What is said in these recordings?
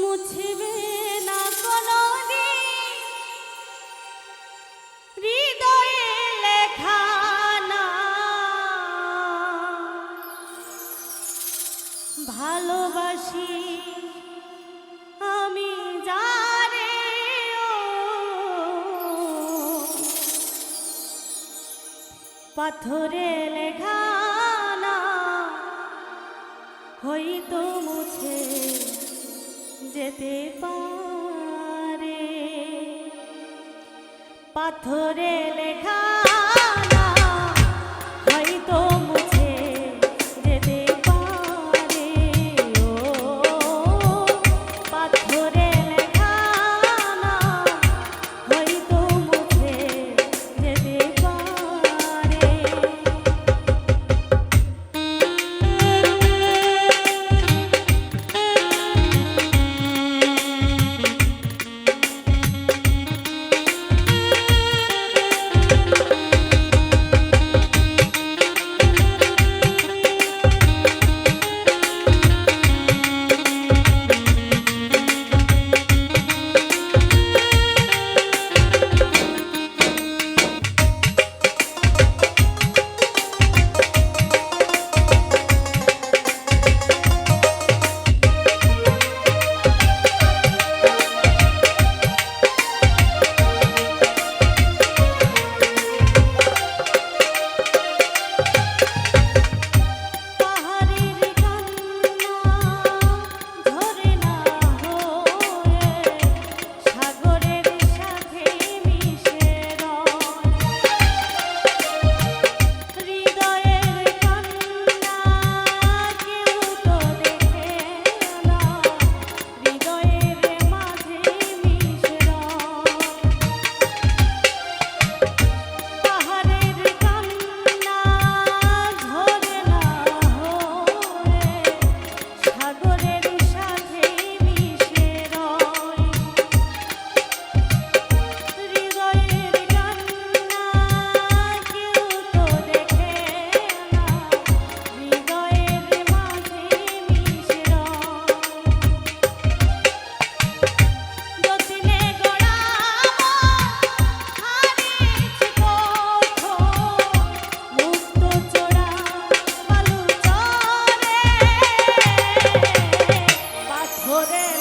মুছবে না হৃদয়ে লেখা না। ভালোবাসি আমি ও। পাথরে লেখা না। হয়তো মুছে যেতে পারে। পাথরে লেখা ওরে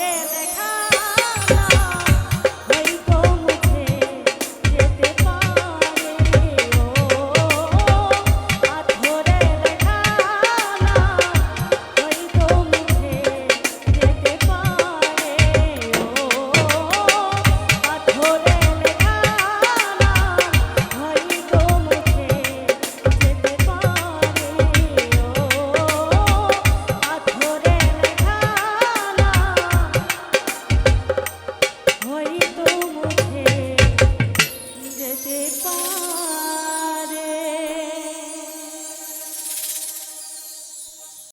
করে দেখা